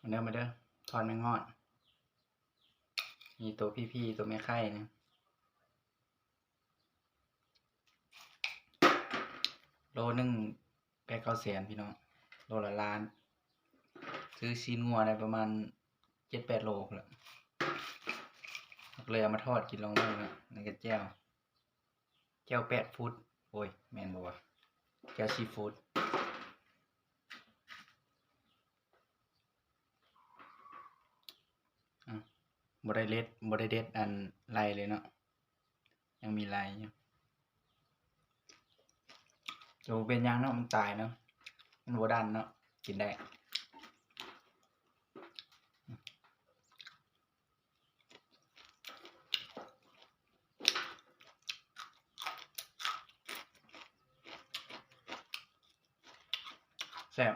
มาเด้อมาเด้อทอดแมงงอด มีตัวพี่ๆตัวแม่ไข่นะโลนึ่งแปดเก้าแสนพี่น้องโลละล้าน ซื้อชิ้นงัวได้ประมาณเจ็ดแปดโลแหละเลยเอามาทอดกินลองดูนะในกระแจ้วแจ้วแปดฟุตโอ้ยแมนบัวะแจ้วซีฟู้ด บได้เล็ดบได้เด็ดอันไรเลยเนาะยังมีไรอยู่จะบ่เป็นยังเนาะมันตายเนาะมันบัดันเนาะกินได้แซ่บ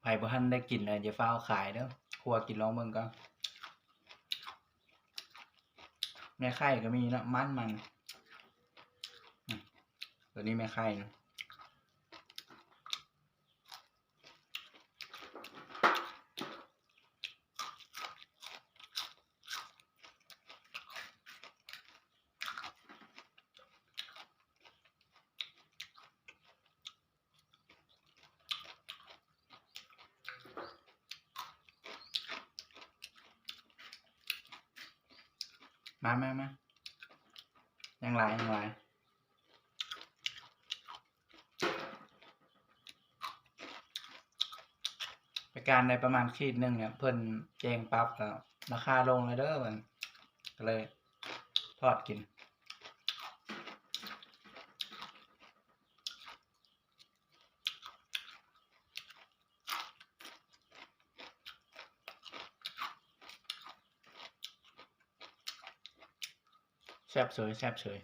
ไผ่บ่ทันได้กินเลยอย่าฟ้าขายเด้อ ครัวกินลองเบิ่งก่อนแม่ไข่ก็มีนะมันมันตัวนี้แม่ไข่นะ มามามายังหลยังหลไปการในประมาณขีดหนึ่งเนี่ยเพิ่นแจงปั๊บแล้วราคาลงเลยเด้อมันก็เลยทอดกิน แซ่บเฉยแซ่บเฉย